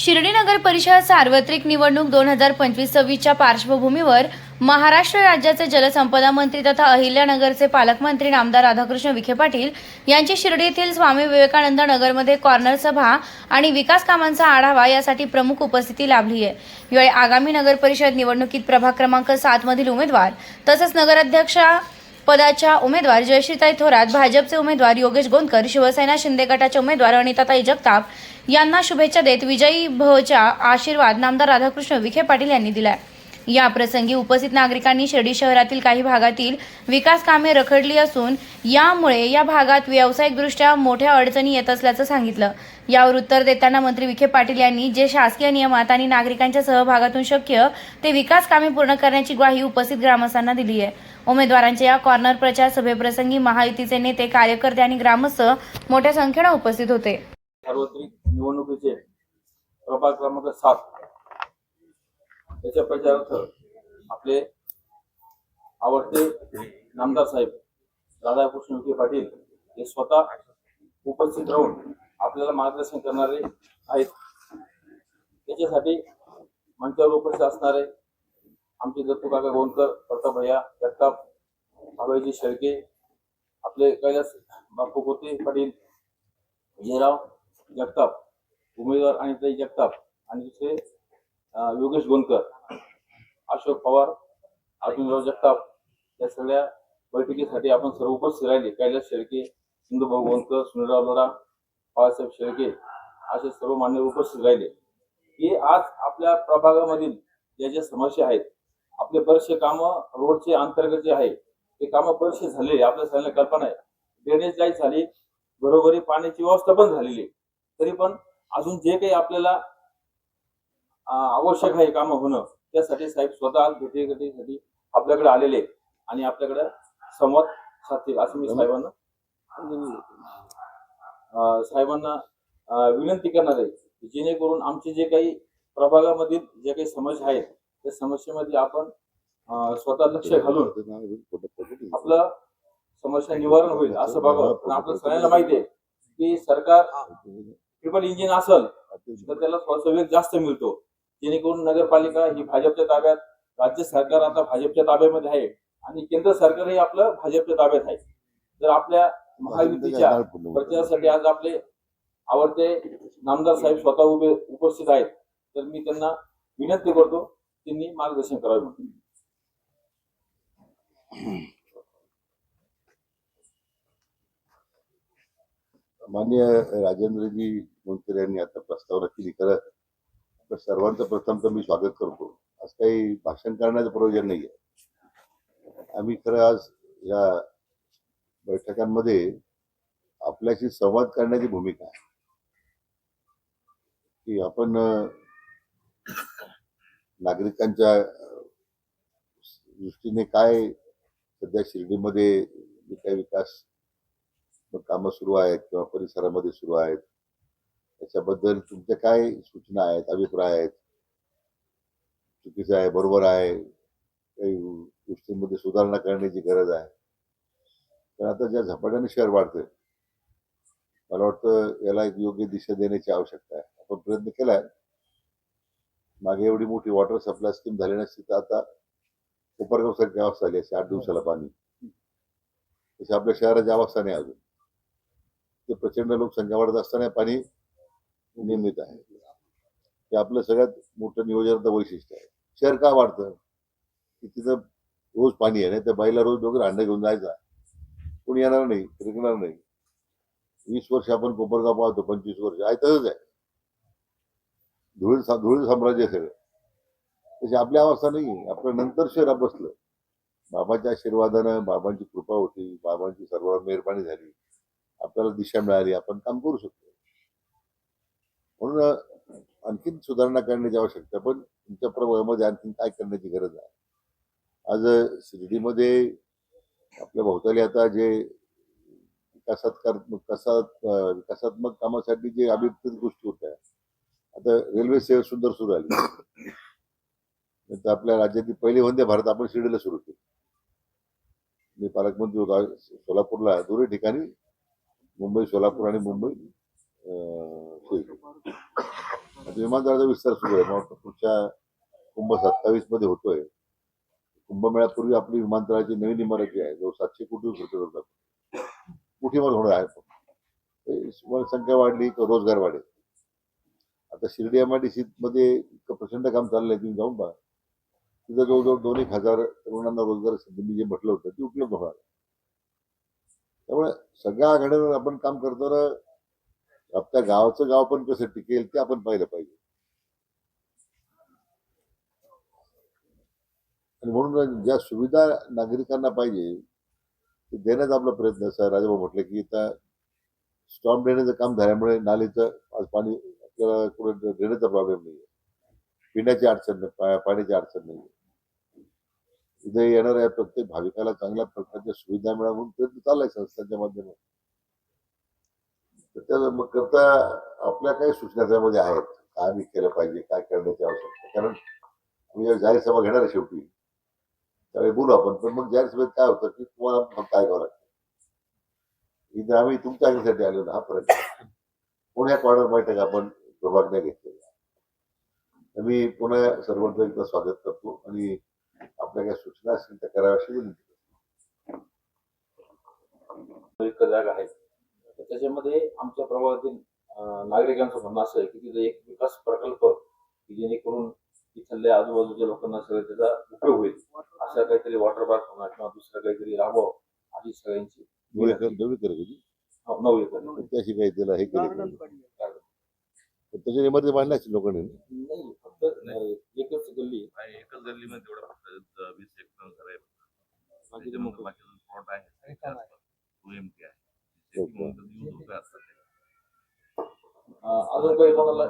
शिर्डी नगर परिषद सार्वत्रिक निवडणूक दोन हजार पंचवीस सव्वीसच्या पार्श्वभूमीवर महाराष्ट्र राज्याचे जलसंपदा मंत्री तथा अहिल्यानगरचे पालकमंत्री नामदार राधाकृष्ण विखे पाटील यांची शिर्डी येथील स्वामी विवेकानंद नगरमध्ये कॉर्नर सभा आणि विकास कामांचा आढावा यासाठी प्रमुख उपस्थिती लाभली आहे यावेळी आगामी नगर परिषद निवडणुकीत प्रभाग क्रमांक सात मधील उमेदवार तसंच नगराध्यक्षा पदाच्या उमेदवार जयश्रीताई थोरात भाजपचे उमेदवार योगेश गोंदकर शिवसेना शिंदे गटाचे उमेदवार अनिताताई जगताप यांना शुभेच्छा देत विजयी भवच्या आशीर्वाद नामदार राधाकृष्ण विखे पाटील यांनी दिलाय. या प्रसंगी उपस्थित नागरिकांनी शिर्डी शहरातील काही भागातील विकास कामे रखडली असून यामुळे या भागात व्यावसायिकदृष्ट्या मोठ्या अडचणी येत असल्याचं सांगितलं. यावर उत्तर देताना मंत्री विखे पाटील यांनी जे शासकीय नियमात आणि नागरिकांच्या सहभागातून शक्य ते विकास कामे पूर्ण करण्याची ग्वाही उपस्थित ग्रामस्थांना दिली आहे. उमेदवारांच्या या कॉर्नर प्रचार सभेप्रसंगी महायुतीचे नेते कार्यकर्ते आणि ग्रामस्थ मोठ्या संख्येनं उपस्थित होते. सार्वत्रिक निवडणुकीचे प्रभाग क्रमांक सात. त्याच्या प्रचारार्थ आपले आवडते नामदार साहेब राधाकृष्ण विखे पाटील हे स्वतः उपस्थित राहून आपल्याला मार्गदर्शन करणारे आहेत. त्याच्यासाठी मंचावर उपस्थित असणारे आमचे दत्तू काका गोंदकर प्रताप भैया जगताप अभयजी शेळके आपले कैलास बापू गोते पाटील विजयराव जगताप उमेदवार अनिताई जगताप आणि दुसरे योगेश गोंदकर अशोक पवार अर्जुनराव जगताप या सगळ्या बैठकीसाठी आपण सर्व उपस्थित राहिले. कैलास शेळके सिंधुभाऊ गोंदकर सुनीलराव लोढा बाळासाहेब शेळके असे सर्व मान्य उपस्थित राहिले. की आज आपल्या प्रभागामधील ज्या ज्या समस्या आहेत आपले बरेचसे कामं रोडचे अंतर्गत जे आहे ते कामं बरेचसे झाले आपल्या सगळ्यांना कल्पना आहे. ड्रेनेज लाइट झाली बरोबरी पाण्याची व्यवस्था पण झालेली तरी पण अजून जे काही आपल्याला आवश्यक आहे कामं होणं त्यासाठी साहेब स्वतः आज भेटीगाठीसाठी आपल्याकडे आलेले. आणि आपल्याकडे संवाद साधतील असं मी साहेबांना साहेबांना विनंती करणार आहे जेणेकरून आमचे जे काही प्रभागामधील जे काही समस्या आहेत त्या समस्येमध्ये आपण स्वतः लक्ष घालून आपलं समस्या निवारण होईल असं पण आपल्या सगळ्यांना माहिती आहे की सरकार ट्रिपल इंजिन असेल तर त्याला वेग जास्त मिळतो. जेणेकरून नगरपालिका ही भाजपच्या ताब्यात राज्य सरकार आता भाजपच्या ताब्यामध्ये आहे आणि केंद्र सरकारही आपलं भाजपच्या ताब्यात आहे. तर आपल्या महायुतीच्या प्रचारासाठी आज आपले आवडते नामदार साहेब स्वतः उभे उपस्थित आहेत तर मी त्यांना विनंती करतो त्यांनी मार्गदर्शन करावे मान्य राजेंद्रजी मोनकर यांनी आता प्रस्तावना केली. खरं आपल्या सर्वांचं प्रथम तर मी स्वागत करतो. आज काही भाषण करण्याचं प्रयोजन नाही आहे आम्ही खरं आज या बैठकांमध्ये आपल्याशी संवाद करण्याची भूमिका आहे. की आपण नागरिकांच्या दृष्टीने काय सध्या शिर्डीमध्ये जे काही विकास कामं सुरू आहेत किंवा परिसरामध्ये सुरू आहेत. त्याच्याबद्दल तुमच्या काय सूचना आहेत अभिप्राय आहेत? चुकीचं आहे बरोबर आहे काही गोष्टींमध्ये सुधारणा करण्याची गरज आहे. तर आता ज्या झपाट्याने शहर वाढतंय मला वाटतं याला एक योग्य दिशा देण्याची आवश्यकता आहे. आपण प्रयत्न केलाय. मागे एवढी मोठी वॉटर सप्लाय स्कीम झाली नसती तर आता कोपरगाव सारखी अवस्था आली असते आठ दिवसाला पाणी. तशी आपल्या शहराची अवस्था नाही अजून. ते प्रचंड लोकसंख्या वाढत असताना पाणी नियमित आहे. हे आपलं सगळ्यात मोठं नियोजनाचं वैशिष्ट्य आहे. शहर का वाढतं? की तिथं रोज पाणी आहे. नाही त्या बाईला रोज डोकर अंडा घेऊन जायचा. कोणी येणार नाही रिकणार नाही. वीस वर्ष आपण कोपरगाव पाहतो पंचवीस वर्ष. आहे तसंच आहे. धुळे धुळे साम्राज्य सगळं तशी आपली अवस्था नाही आपलं नंतर शहरात बसलं. बाबाच्या आशीर्वादानं बाबांची कृपा होती. बाबांची सर्वांवर मेहरबानी झाली. आपल्याला दिशा मिळाली आपण काम करू शकतो. म्हणून आणखीन सुधारणा करण्याची आवश्यकता पण तुमच्या प्रभागामध्ये आणखीन काय करण्याची गरज आहे? आज शिर्डीमध्ये आपल्या भोवताली आता जे विकासात्मक कसात विकासात्मक कामासाठी जे अभिप्रेत गोष्टी होत्या आता रेल्वे सेवा सुंदर सुरू झाली. नंतर आपल्या राज्यातील पहिली वंदे भारत आपण शिर्डीला सुरू केली. मी पालकमंत्री होतो. सोलापूरला दोन्ही ठिकाणी मुंबई सोलापूर आणि मुंबई आता विमानतळाचा विस्तार सुरू आहे. मला पुढच्या कुंभ सत्तावीसमध्ये होतोय. कुंभमेळ्यापूर्वी आपली विमानतळाची नवीन इमारत जी आहे. जो सातशे कोटी खर्च करतात. मोठी इमारत होणार आहे पण. संख्या वाढली तर रोजगार वाढेल. आता Shirdi M I D C मध्ये इतकं प्रचंड काम चाललंय तुम्ही जाऊन पहा. तिथं जवळजवळ दोन एक हजार तरुणांना रोजगार संधी मी जे म्हटलं होतं ते उपलब्ध होणार त्यामुळे सगळ्या आघाड्यांवर आपण काम करताना आपल्या गावाचं गाव पण कसं टिकेल ते आपण पाहिलं पाहिजे. आणि म्हणून ज्या सुविधा नागरिकांना पाहिजे ते देण्याचा आपला प्रयत्न असा राजाभाऊ म्हटलं की त्या स्टॉप ड्रेनेजचं काम झाल्यामुळे नालीचं आज पाणी आपल्याला कुठे ड्रेनेजचा प्रॉब्लेम नाही पिण्याची अडचण नाही पाण्याची अडचण नाही इथे येणाऱ्या प्रत्येक भाविकाला चांगल्या प्रकारच्या सुविधा मिळावं म्हणून प्रयत्न चाललाय संस्थांच्या माध्यमातून. तर मग करता आपल्या काही सूचना त्यामध्ये आहेत. काय आम्ही केलं पाहिजे काय करण्याची आवश्यकता कारण आम्ही जाहीर सभा घेणार आहे शेवटी त्यावेळी बोलू आपण. पण मग जाहीर सभेत काय होतं की तुम्हाला मग काय करावं लागतं? इथे आम्ही तुमच्या आग्रहासाठी आलो ना हा फरक. पुण्या क्वार्टर बैठक आपण प्रभागने घेतलेली तर मी पुन्हा सर्वांचं एकदा स्वागत करतो आणि आपल्या काही सूचना असतील त्या कराव्याशी विनंती जागा आहेत तर त्याच्यामध्ये आमच्या प्रभागातील अं, नागरिकांचं म्हणणं असं आहे की तिथे एक विकास प्रकल्प की जेणेकरून इथल्या आजूबाजूच्या लोकांना सगळं त्याचा उपयोग होईल. अशा काहीतरी वॉटर पार्क होणार किंवा दुसरं काहीतरी राबव अशी सगळ्यांची नऊ एकर आहे हो? त्याशी काही त्याला हे केलं त्याच्या इमारती बांधल्या असतील लोकांनी नाही फक्त अं, एकच गल्ली आहे एकच गल्लीमध्ये तेवढं फक्त वीस एक टन घर आहे बाकीचे मग बाकीचे प्लॉट आहे. टू एम टी आहे. शेती म्हणून तर दिवस उभे असतात ते. अं, अजून काही कोणाला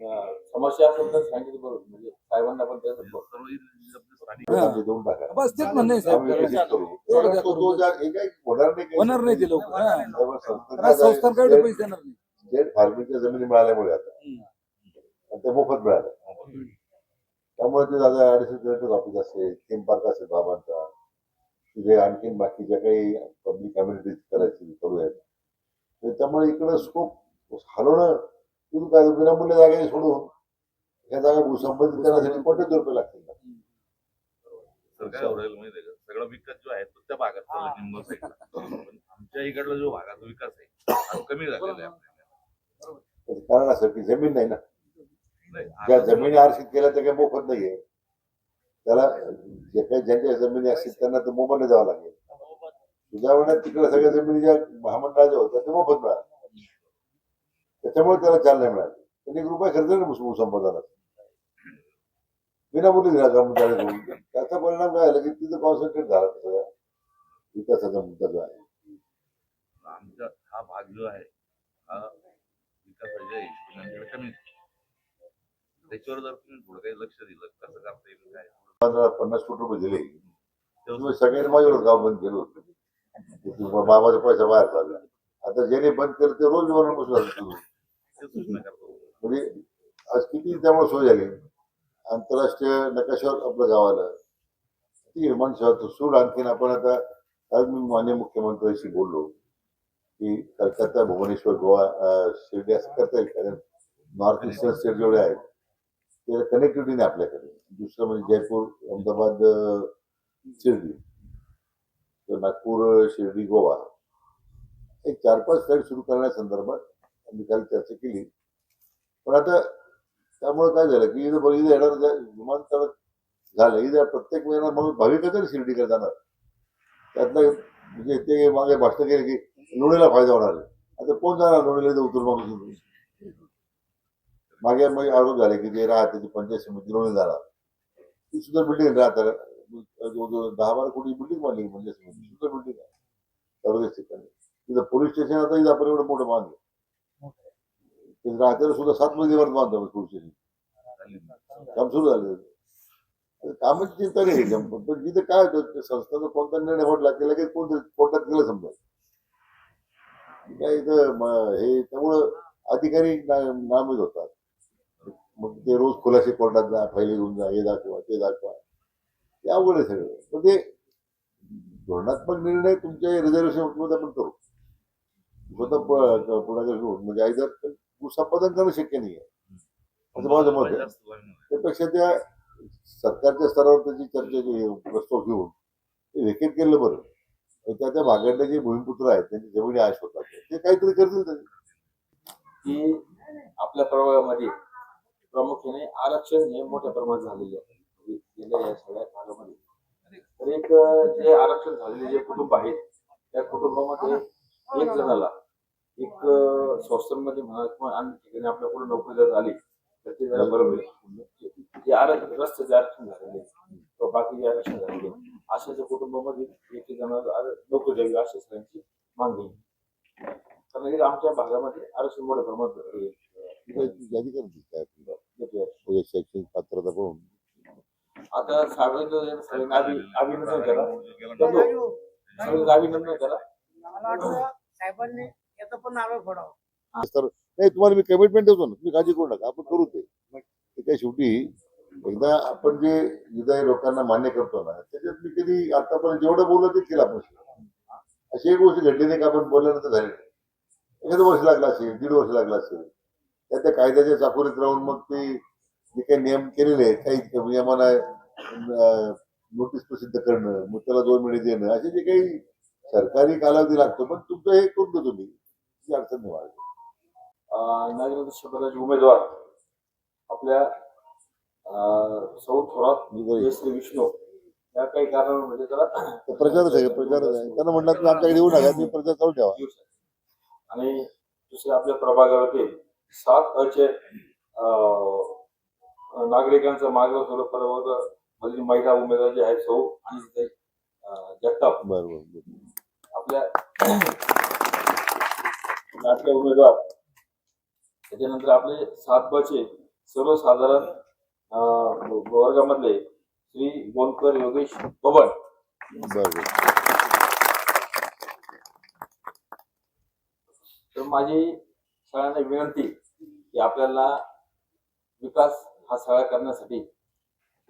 अं, समस्या असेल तर सांगितलं बरोबर म्हणजे साहेबांना पण त्याचं म्हणजे सर्व इथे आपले स्थानिक बरं, आम्ही देऊन टाका बस तेच म्हणणं आहे आम्ही साहेब विकसित करू. एवढं द्या तो- तो करून. ज्या- हे काही होणार नाही काही. होणार नाही ते लोक. त्यामुळे संस्थांना संस्थान काय स्टेट- पैसे देणार नाही. स्टेट फार्मिंगच्या जमिनी मिळाल्यामुळे आता. आणि ते मोफत मिळाल्या त्यामुळे ते दादा कलेक्टर ऑफिस असेल थीम पार्क असेल बाबांचा. तिथे आणखीन बाकीच्या काही पब्लिक कम्युनिटीज करायची करूयात. तर त्यामुळे इकडं स्कोप हलवणं तुम्ही काय विनामूल्य जागा सोडून या जागा भूसंबंधित करण्यासाठी कोट्यात रुपये लागतील? सगळा विकास जो आहे तो त्या भागात आमच्या इकडला जो भागाचा विकास आहे हा कमी झालेला आहे कारण असं की जमीन नाही ना. ज्या जमिनी आरक्षित केल्या त्या काही मोफत नाहीये. त्याला जे काही ज्यांच्या जमिनी असतील त्यांना तर मोबदला द्यावा लागेल. तुझ्या वेळेला तिकडे सगळ्या जमिनी ज्या महामंडळाच्या होत्या त्या मोफत मिळाल्या त्याच्यामुळे त्याला चालना मिळाली. त्यांनी एक रुपये खर्च नाही भूसंपादनात विनामूल्य दिला मुद्दा करून त्याचा परिणाम काय झाला की तिथं कॉन्सन्ट्रेट झाला तो सगळा. विकासाचा मुद्दा जो आहे. आमचा हा भाग जो आहे हा विकासाच्या. त्याच्यावर जर तुम्ही थोडं काही लक्ष दिलं कसं करता येईल काय? पन्नास कोटी रुपये दिले. सगळ्यांनी माझ्यावर गाव बंद केलं होतं. बाबाचा पैसा बाहेर चालला. आता ज्याने बंद केलं ते रोज सूचना करतो. म्हणजे आज किती त्यामुळे सोय झाली? आंतरराष्ट्रीय नकाशावर आपलं गाव आलं. ती विमानसेवा सूड आणखीन आपण आता आज मी मान्य मुख्यमंत्र्यांशी बोललो की कलकत्ता भुवनेश्वर गोवा शिर्डी असं करता येईल कारण नॉर्थ ईस्टर्न स्टेट जेवढे आहेत ते कनेक्टिव्हिटी नाही आपल्याकडे. दुसरं म्हणजे जयपूर अहमदाबाद शिर्डी. तर नागपूर शिर्डी गोवा. एक चार पाच फ्लाईट सुरू करण्यासंदर्भात आम्ही काल चर्चा केली. पण आता त्यामुळे काय झालं की इथं इथं येणार विमानतळ झालं. इथं प्रत्येक वेळेला मग भाविकच तरी शिर्डीकडे जाणार. त्यातलं म्हणजे ते मागे भाषण केलं की लोणीला फायदा होणार आहे आता कोण जाणार लोणीला इथं उतरून मागून मागे मग आरोप झाले की जे राहते ते पंचायत समिती लोणी झाला. ती सुद्धा बिल्डिंग राहतात. दहा बारा कोटी बिल्डिंग बांधली पंचायत समिती सुद्धा बिल्डिंग आहे. सर्वच ठिकाणी. तिथं पोलीस स्टेशन आता इथं आपण एवढं मोठं बांधलं. ते राहत्याला सुद्धा सात मजलीवर बांधतो पोलीस स्टेशन काम सुरू झालं तर कामाची चिंता नाही पण जिथे काय होतं संस्थाचा कोणता निर्णय म्हटला की लगेच कोणतरी कोर्टात गेलं समजा. काय इथं हे त्यामुळं अधिकारी नामित होतात. मग ते रोज खुलासे कोर्टात जा फायली घेऊन जा हे दाखवा ते दाखवा. ते अवघड आहे सगळं. पण ते धोरणात्मक निर्णय तुमच्या रिझर्वेशनमध्ये आपण करू. स्वतः पुढाकार घेऊन. म्हणजे आयदर संपादन करणं शक्य नाही आहे असं माझं मत आहे. त्यापेक्षा त्या सरकारच्या स्तरावर त्याची चर्चा प्रस्ताव घेऊन ते वेकेट केलं बरं. त्या त्या भागातले जे भूमिपुत्र आहेत त्यांची जमिनी आश होतात. ते काहीतरी करतील की आपल्या प्रवाहामध्ये प्रामुख्याने आरक्षण हे मोठ्या प्रमाणात झालेले आहे. म्हणजे गेल्या या सगळ्या काळामध्ये तर एक जे आरक्षण झालेले जे कुटुंब आहेत त्या कुटुंबामध्ये एक जणाला एक संस्थांमध्ये म्हणा किंवा अन्य ठिकाणी आपल्याकडे नोकरी जर झाली तर ते जरा बरं होईल. जे आरक्षण जे आरक्षण झालेले किंवा बाकी जे आरक्षण झालेले अशा ज्या कुटुंबामध्ये एक जणाला नोकरी द्यावी अशी सगळ्यांची मागणी कारण आमच्या भागामध्ये आरक्षण मोठ्या प्रमाणात अं, त्याची यादी करतील काय येते. म्हणजे शैक्षणिक पात्रता पाहून आता सार्वजनिक सगळ्यांनी अभि- अभिनंदन करा गेला तर ना. तो सगळ्यांनी अभिनंदन करा. मला वाटतं साहेबांनी याचं पण नारळ फोडावं. तर नाही तुम्हाला मी कमिटमेंट देतो ना. तुम्ही काळजी करू नका. आपण करू ते. ते काय शेवटी एकदा आपण जे विधायी लोकांना मान्य करतो ना त्याच्यात मी कधी आतापर्यंत जेवढं बोललो ते केलं आपण. अशी एक गोष्ट घडली नाही का? आपण बोलल्यानंतर झाली नाही. एखादं वर्ष लागलं असेल दीड वर्ष लागलं असेल. त्या त्या कायद्याच्या चाकोरीत राहून मग ते जे काही नियम केलेले आहेत काही नियमांना नोटीस प्रसिद्ध करणं मग त्याला दोन महिने देणं असे जे काही सरकारी कालावधी लागतो पण तुमचं हे करून मी. ती अडचण नाही शपथाचे उमेदवार आपल्या सौ थोरात विष्णू या काही कारणामुळे म्हणजे तर प्रचारच आहे प्रचारच आहे. त्यांना म्हटलं तुम्ही आमच्याकडे येऊ नका तुम्ही प्रचार चालू ठेवा. आणि दुसरे आपल्या प्रभागावरती सात अचे अं, नागरिकांचा मार्ग प्रवर्ग मधील महिला उमेदवार जे आहेत सौ आणि जगताप. बरं बरं बरं. आपल्या लाडक्या उमेदवार. त्याच्यानंतर आपले सात बचे सर्वसाधारण वर्गामधले श्री गोंदकर योगेश बरं तर माझी सगळ्यांना विनंती की आपल्याला विकास हा सगळा करण्यासाठी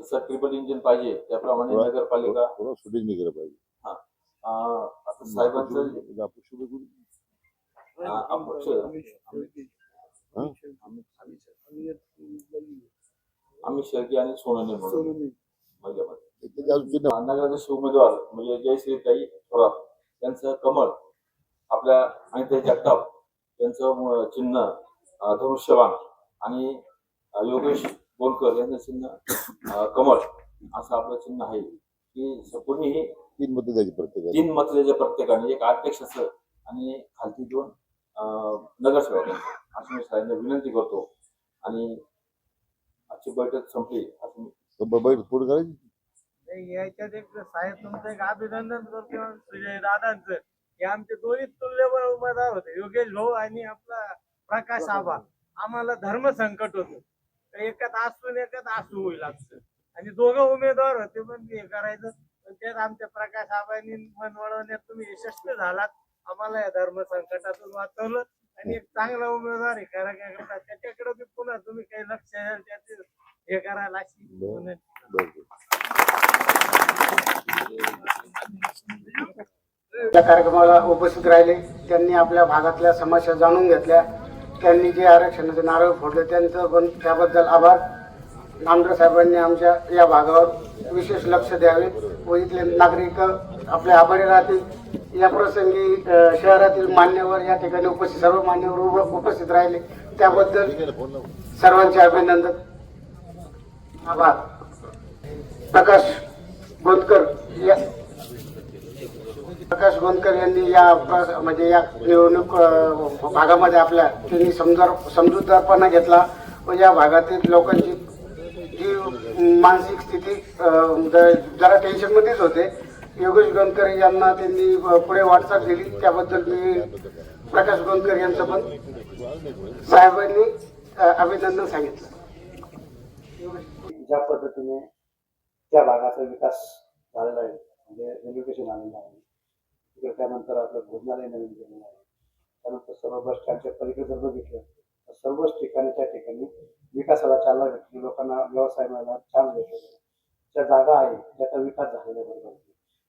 जसं ट्रिपल इंजिन पाहिजे त्याप्रमाणे थोडा- नगरपालिका थोडं शूटिंग नाही केलं पाहिजे. अं, आता साहेबांचं आपण shooting करू. अं, अपक्ष हं? अमित शेळके आणि सोनवणे म्हणून. महिलामध्ये त्याच्या अजून चिन्ह नगराध्यक्ष उमेदवार म्हणजे जयश्रीताई थोरात. यांचं कमळ आपल्या आणि ते जगताप यांचं चिन्ह अं, धनुष्यबाण आणि अं, योगेश गोलकर यांचं चिन्ह कमळ असं आपलं चिन्ह आहे. की संपूर्ण ही तीन मतं द्यायची प्रत्येकाला तीन मत द्यायचे प्रत्येकाने एक अध्यक्षाचं आणि खालती दोन अं, नगरसेवकांचं असं मी सगळ्यांना विनंती करतो. आणि आजची बैठक संपली. असं मी तर ब- बैठ पुढे करायची? नाही, याच्यात एक साहेब तुमचं एक अभिनंदन करतो सुजय दादांचं. हे आमचे दोन्ही तुल्यबळ उमेदवार होते. योगेश भाऊ आणि आपला प्रकाश आबा आम्हाला धर्म संकट होतं. एकात असून एकात असू होईल आणि दोघं उमेदवार होते पण हे करायचं. पण त्यात आमच्या प्रकाश आबांनी मन वळवण्यात तुम्ही यशस्वी झालात. आम्हाला या धर्म संकटातून वाचवलं. आणि एक चांगला उमेदवार हे करा काय करता त्याच्याकडे बी पुन्हा तुम्ही काही लक्ष द्याल त्याचे हे करायला अशी कार्यक्रमाला उपस्थित राहिले. त्यांनी आपल्या भागातल्या समस्या जाणून घेतल्या. त्यांनी जे आरक्षणाचे नारळ फोडले त्यांचं पण त्याबद्दल आभार. नामदार साहेबांनी आमच्या या भागावर विशेष लक्ष द्यावे व इथले नागरिक आपले आभारी राहतील. या प्रसंगी शहरातील मान्यवर या ठिकाणी उपस्थित सर्व मान्यवर उपस्थित राहिले. त्याबद्दल सर्वांचे अभिनंदन. आभार. प्रकाश गोंदकर या प्रकाश गोंदकर यांनी या म्हणजे या निवडणूक भागामध्ये आपल्या त्यांनी समजार समजूतदारपणा घेतला. व या भागातील लोकांची जी मानसिक स्थिती ज- जरा टेन्शनमध्येच होते. योगेश गोंदकर यांना त्यांनी पुढे वाटचाल दिली. त्याबद्दल मी प्रकाश गोंदकर यांचं पण साहेबांनी अभिनंदन सांगितलं. ज्या पद्धतीने त्या भागाचा विकास झालेला आहे म्हणजे रेल्वेशन आलेलं आहे तिकडे त्यानंतर आपलं भोजनालय नवीन केलेलं आहे. त्यानंतर सर्व बस स्टँडच्या पलीकडे जर बघितलं तर सर्वच ठिकाणी त्या ठिकाणी विकासाला चालना भेटली. लोकांना व्यवसाय मिळाला चान्स भेटलेला ज्या जागा आहे त्याचा विकास झालेला बरोबर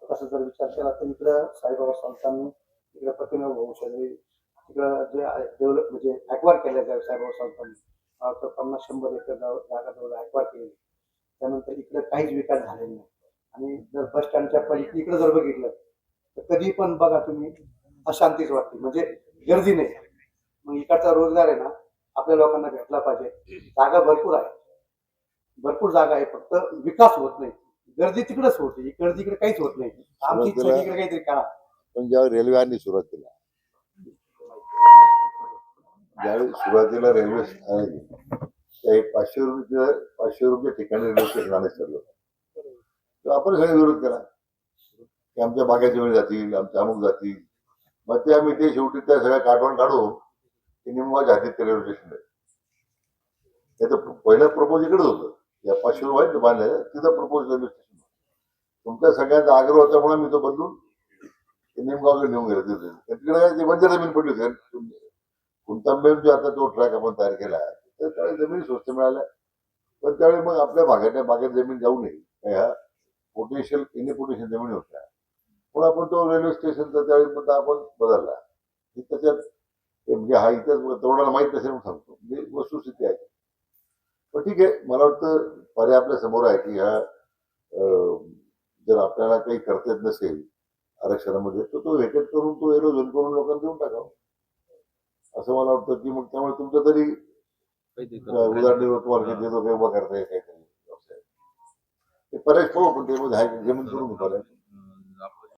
तसं जर विचार केला तर इकडं साईबाबा संस्थांनी इकडे प्रतिमा भाऊ शेजारी तिकडं जे डेव्हलप म्हणजे ॲक्वायर केल्या जाईल साईबाबा संस्थांनी. मला पन्नास शंभर एकर जागा जवळ ॲक्वायर केली त्यानंतर इकडे काहीच विकास झालेला नाही. आणि जर बस स्टँडच्या पलीकडे इकडे जर बघितलं तर कधी पण बघा तुम्ही अशांतीच वाटते. म्हणजे गर्दी नाही. मग इकडचा रोजगार आहे ना आपल्या लोकांना भेटला पाहिजे. जागा भरपूर आहे. भरपूर जागा आहे फक्त विकास होत नाही. गर्दी तिकडेच होते. इकडे तिकडे काहीच होत नाही. आमची इकडे काहीतरी करा. पण ज्यावेळी रेल्वेने सुरुवात केला. ज्यावेळी सुरुवातीला रेल्वे एक पाचशे रुपये पाचशे रुपये ठिकाणी रेल्वे स्टेशन आणायचं ठरलं. तर आपण सगळे विरोध केला. की आमच्या बागेच्या वेळी जातील आमच्या अमुक जातील. मग ते आम्ही ते शेवटी त्या सगळ्या काठवण काढून ते निम्माच्या हातीत ते रेल्वे स्टेशन त्याचं पहिलं प्रपोज इकडेच होतं. या पाचशे रुपयात बांधलं तिथं प्रपोज रेल्वे स्टेशन तुमच्या सगळ्यांचा आग्रह होत्यामुळे मी तो बदलून ते निमगावकडे नेऊन गेलो तिथे. तिकडे काय ते बंजर जमीन पडली होती कारण कुंतांबेन जो आता तो ट्रॅक आपण तयार केला तर त्यावेळी जमीन स्वस्त मिळाल्या. पण त्यावेळी मग आपल्या भागातल्या बागेत जमीन जाऊ नये. ह्या पोटेन्शियल इनपोटेन्शियल जमिनी होत्या. पण आपण तो रेल्वे स्टेशनचा त्यावेळी मुद्दा आपण बदलला. त्याच्यात म्हणजे हा इतिहास तरुणाला माहीत नसेल म्हणून सांगतो. म्हणजे वस्तुस्थिती आहे. पण ठीक आहे मला वाटतं पर्याय आपल्यासमोर आहे की ह्या जर आपल्याला काही करता येत नसेल आरक्षणामध्ये तर तो व्हेकेट करून तो एरोजन करून लोकांना देऊन टाकावं. असं मला वाटतं की मग त्यामुळे तुमचं तरी उदाहरण तुम्हाला देतो काही उभा करता येईल काहीतरी पर्याय पाहू पण ते मध्ये आहे जमीन करून पर्याय